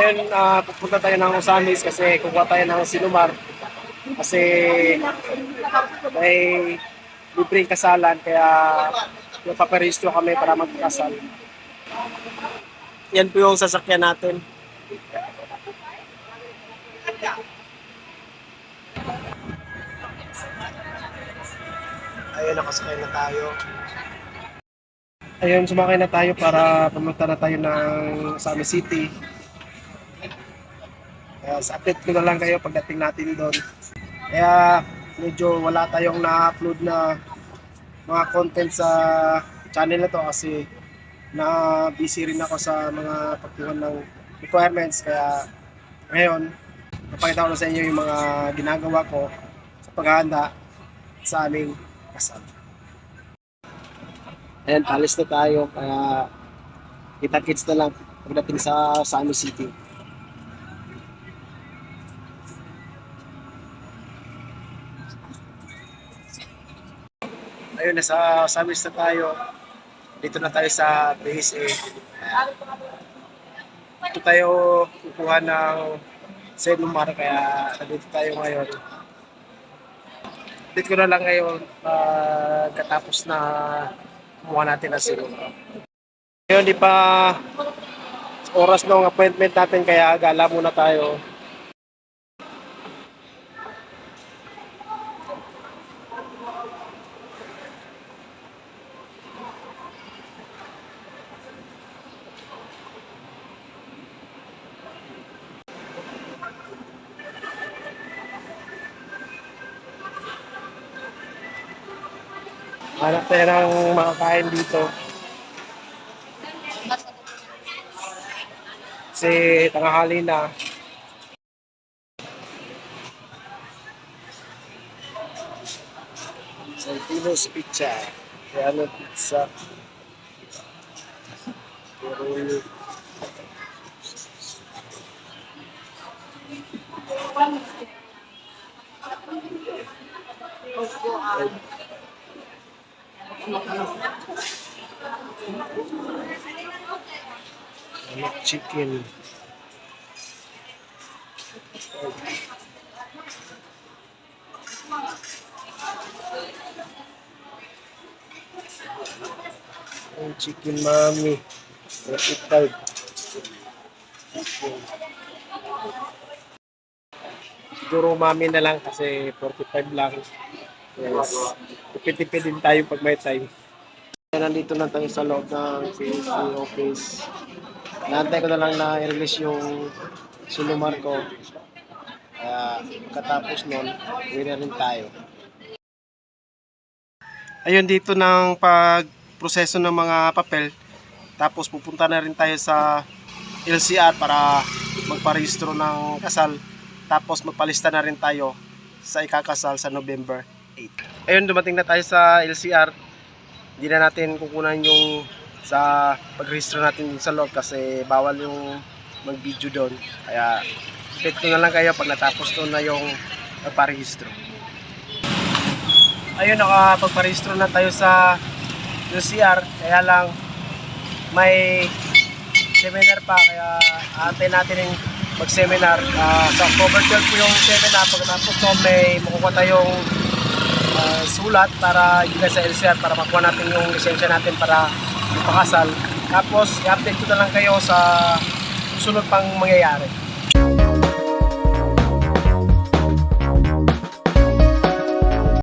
Ayun, ah, pupunta tayo ng Osamis kasi kukuha tayo ng Sinumar. Kasi may libreng kasalan kaya paparehistro kami para magkasal. Yan po yung sasakyan natin. Ayun, nakasakay na tayo. Ayun, sumakay na tayo para pumunta na tayo ng Sami City. Kaya sa update ko na lang kayo pagdating natin doon. Kaya medyo wala tayong na-upload na mga content sa channel na to kasi na busy rin ako sa mga pagtuhan ng requirements kaya ngayon napakita ko na sa inyo yung mga ginagawa ko sa paghahanda sa aming kasal. Ayan, alis na tayo kaya kita-kits na lang pagdating sa Sami City. Ayun, nasa Samis na tayo. Dito na tayo sa base A. Dito tayo kukuha ng Senumar kaya nandito tayo ngayon. Dito ko na lang ngayon pagkatapos na kumuha natin ang Senumar. Ngayon, di pa oras ng appointment natin kaya gala muna tayo. Hanap tayo ng makakain dito. Kasi tanghali na. Saltinos Pizza. Kaya pizza. Pero Manok chicken. Ang chicken mami. 45. Siguro mami na lang kasi 45 lang. Yes. Tipid-tipid din tayo pag may time. Nandito na tayo sa loob ng PhD office. Naantay ko na lang na i-release yung sulumar ko. Kaya pagkatapos nun, uwi rin tayo. Ayun dito ng pagproseso ng mga papel. Tapos pupunta na rin tayo sa LCR para magparehistro ng kasal. Tapos magpalista na rin tayo sa ikakasal sa November 8. Ayun, dumating na tayo sa LCR hindi na natin kukunan yung sa pagrehistro natin dun sa loob kasi bawal yung mag-video doon. Kaya update na lang kayo pag natapos doon na yung pagparehistro. Ayun, nakapagparehistro na tayo sa UCR. Kaya lang may seminar pa kaya aantay natin yung mag-seminar. Ah, sa October 12 po yung seminar. Pagkatapos noon may makukuha tayong sulat para ibigay sa LCR para makuha natin yung lisensya natin para ipakasal. Tapos, i-update ko na lang kayo sa susunod pang mangyayari.